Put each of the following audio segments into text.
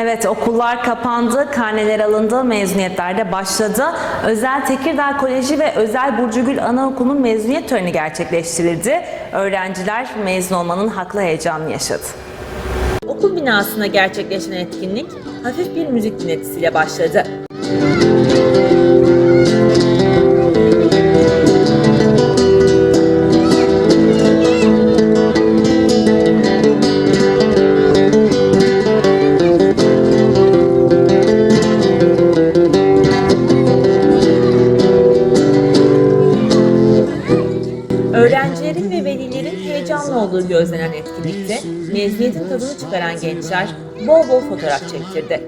Evet okullar kapandı, karneler alındı, mezuniyetler de başladı. Özel Tekirdağ Koleji ve Özel Burcugül Anaokulu'nun mezuniyet töreni gerçekleştirildi. Öğrenciler mezun olmanın haklı heyecanını yaşadı. Okul binasında gerçekleşen etkinlik hafif bir müzik dinletisiyle başladı. Öğrencilerin ve velilerin heyecanlı olduğu gözlenen etkinlikte mezuniyetin tadını çıkaran gençler bol bol fotoğraf çektirdi.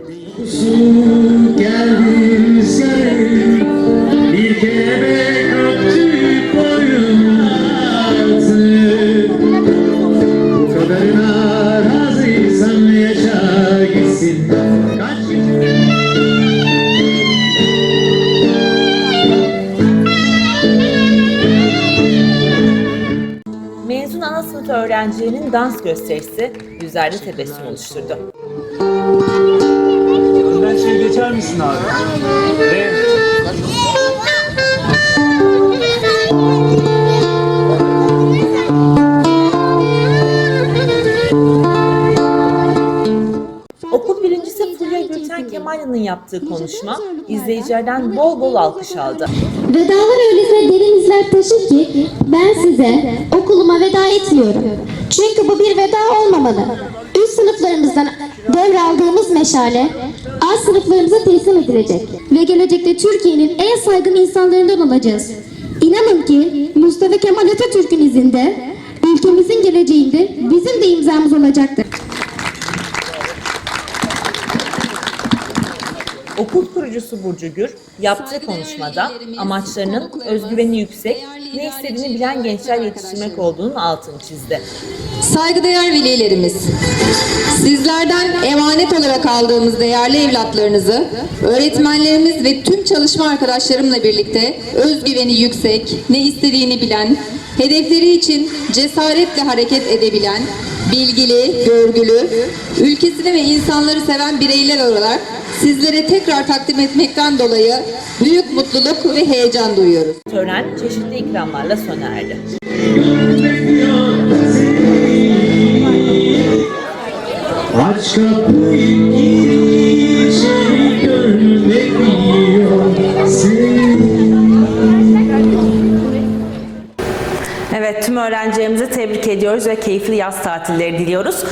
Sınıf öğrencilerinin dans gösterisi yüzlerde tebessüm oluşturdu. Önden şey geçer misin abi? Kemal'in yaptığı konuşma izleyicilerden bol bol alkış aldı. Vedalar öylesine derin izler taşır ki ben size okuluma veda etmiyorum. Çünkü bu bir veda olmamalı. Üst sınıflarımızdan devraldığımız meşale alt sınıflarımıza teslim edilecek. Ve gelecekte Türkiye'nin en saygın insanlarından olacağız. İnanın ki Mustafa Kemal Atatürk'ün izinde ülkemizin geleceğinde bizim de imzamız olacaktır. Okul kurucusu Burcu Gür yaptığı konuşmada amaçlarının özgüveni yüksek, ne istediğini bilen gençler yetiştirmek olduğunun altını çizdi. Saygıdeğer velilerimiz, sizlerden emanet olarak aldığımız değerli evlatlarınızı öğretmenlerimiz ve tüm çalışma arkadaşlarımla birlikte özgüveni yüksek, ne istediğini bilen, hedefleri için cesaretle hareket edebilen, bilgili, görgülü, ülkesini ve insanları seven bireyler olarak sizlere tekrar takdim etmekten dolayı büyük mutluluk ve heyecan duyuyoruz. Tören çeşitli ikramlarla sona erdi. Öğrencilerimizi tebrik ediyoruz ve keyifli yaz tatilleri diliyoruz.